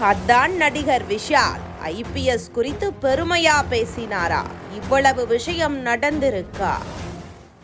அதான் நடிகர் விஷால். ஐபிஎஸ் குறித்து பெருமையா பேசினாரா? இவ்வளவு விஷயம் நடந்திருக்கா?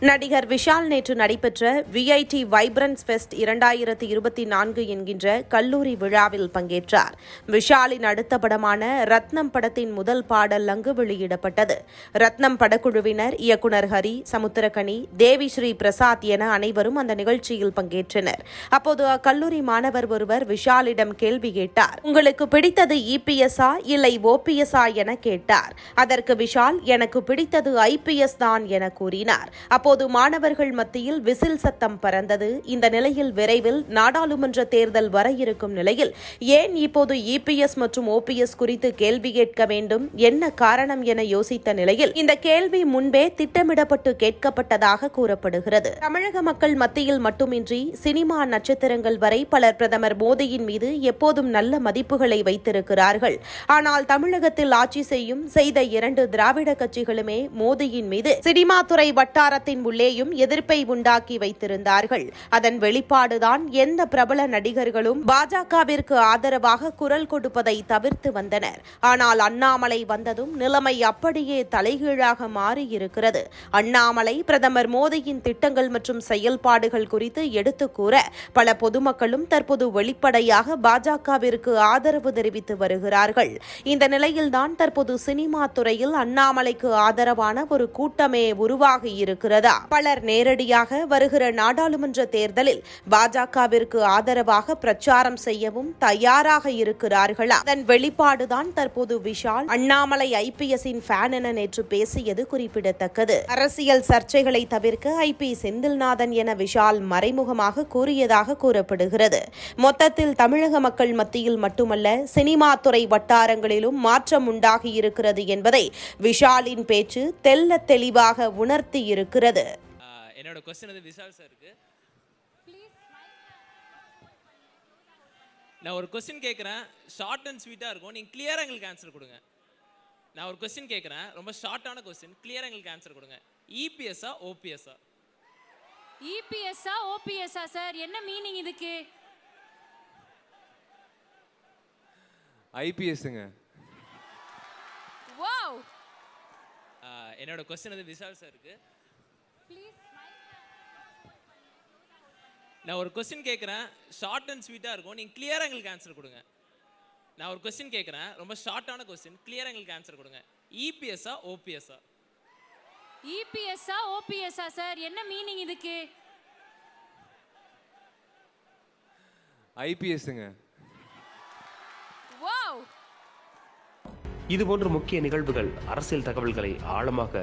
நடிகர் விஷால் நேற்று நடைபெற்ற விஐடி வைப்ரன்ஸ் ஃபெஸ்ட் இரண்டாயிரத்தி இருபத்தி நான்கு என்கின்ற கல்லூரி விழாவில் பங்கேற்றார். விஷாலின் அடுத்த படமான ரத்னம் படத்தின் முதல் பாடல் அங்கு வெளியிடப்பட்டது. ரத்னம் படக்குழுவினர் இயக்குனர் ஹரி சமுத்திரகனி தேவி ஸ்ரீ பிரசாத் என அனைவரும் அந்த நிகழ்ச்சியில் பங்கேற்றனர். அப்போது அக்கல்லூரி மாணவர் ஒருவர் விஷாலிடம் கேள்வி கேட்டார். உங்களுக்கு பிடித்தது இபிஎஸ்ஆ இல்லை ஓபிஎஸ்ஆ என கேட்டார். அதற்கு விஷால் எனக்கு பிடித்தது ஐபிஎஸ் தான் என கூறினார். அப்போது மாணவர்கள் மத்தியில் விசில் சத்தம் பறந்தது. இந்த நிலையில் விரைவில் நாடாளுமன்ற தேர்தல் வர இருக்கும் நிலையில் ஏன் இப்போது இபிஎஸ் மற்றும் ஓபிஎஸ் குறித்து கேள்வி கேட்க வேண்டும்? என்ன காரணம் என யோசித்த நிலையில் இந்த கேள்வி முன்பே திட்டமிடப்பட்டு கேட்கப்பட்டதாக கூறப்படுகிறது. தமிழக மக்கள் மத்தியில் மட்டுமின்றி சினிமா நட்சத்திரங்கள் வரை பலர் பிரதமர் மோடியின் மீது எப்போதும் நல்ல மதிப்புகளை வைத்திருக்கிறார்கள். ஆனால் தமிழகத்தில் ஆட்சி செய்யும் செய்த இரண்டு திராவிட கட்சிகளுமே மோடியின் மீது சினிமா துறை வட்டாரத்தின் உள்ளேயும் எதிர்ப்பை உண்டாக்கி வைத்திருந்தார்கள். அதன் வெளிப்பாடுதான் எந்த பிரபல நடிகர்களும் பாஜகவிற்கு ஆதரவாக குரல் கொடுப்பதை தவிர்த்து வந்தனர். ஆனால் அண்ணாமலை வந்ததும் நிலைமை அப்படியே தலைகீழாக மாறியிருக்கிறது. அண்ணாமலை பிரதமர் மோடியின் திட்டங்கள் மற்றும் செயல்பாடுகள் குறித்து எடுத்து கூற பல பொதுமக்களும் தற்போது வெளிப்படையாக பாஜகவிற்கு ஆதரவு தெரிவித்து வருகிறார்கள். இந்த நிலையில்தான் தற்போது சினிமா துறையில் அண்ணாமலைக்கு ஆதரவான ஒரு கூட்டமே உருவாகி இருக்கிறதா. பலர் நேரடியாக வருகிற நாடாளுமன்ற தேர்தலில் பாஜகவிற்கு ஆதரவாக பிரச்சாரம் செய்யவும் தயாராக இருக்கிறார்களா? அதன் வெளிப்பாடுதான் தற்போது விஷால் அண்ணாமலை ஐபிஎஸ்ஸின் ஃபேன் என நேற்று பேசியது குறிப்பிடத்தக்கது. அரசியல் சர்ச்சைகளை தவிர்க்க ஐபி செந்தில்நாதன் என விஷால் மறைமுகமாக கூறியதாக கூறப்படுகிறது. மொத்தத்தில் தமிழக மக்கள் மத்தியில் மட்டுமல்ல சினிமா துறை வட்டாரங்களிலும் மாற்றம் உண்டாகி இருக்கிறது என்பதை விஷாலின் பேச்சு தெல்ல தெளிவாக உணர்த்தி இருக்கிறது ஆஹ் என்னோட கொஸ்டின் வந்து விஷால் சாருக்கு நான் ஒரு கொஸ்டின் கேட்குறேன் ஷார்ட் அண்ட் ஸ்வீட்டாக இருக்கும். நீங்கள் கிளியராக எங்களுக்கு ஆன்சர் கொடுங்க. நான் ஒரு கொஸ்டின் கேட்குறேன் ரொம்ப ஷார்ட்டான கொஸ்டின் கிளியராக எங்களுக்கு ஆன்சர் கொடுங்க. இபிஎஸ்ஸா ஓபிஎஸ்ஸா இபிஎஸ்ஆ ஓபிஎஸ்ஆ சார் என்ன மீனிங் இதுக்கு? ஐபிஎஸ்ங்க வாவ் என்னோட கொஸ்டின் வந்து விஷால் சாருக்கு நான் ஒரு கொஸ்டின் கேட்குறேன் ஷார்ட் அண்ட் ஸ்வீட்டாக இருக்கும். நீங்கள் கிளியராக எங்களுக்கு ஆன்சர் கொடுங்க. நான் ஒரு கொஸ்டின் கேட்குறேன் ரொம்ப ஷார்ட்டான கொஸ்டின் கிளியராக எங்களுக்கு ஆன்சர் கொடுங்க. இபிஎஸ்ஸா ஓபிஎஸ்ஸா இபிஎஸ்ஆ ஓபிஎஸ்ஆ சார் என்ன மீனிங் இதுக்கு? ஐபிஎஸ்ங்க வாவ் இதுபோன்ற முக்கிய நிகழ்வுகள் அரசியல் தகவல்களை ஆழமாக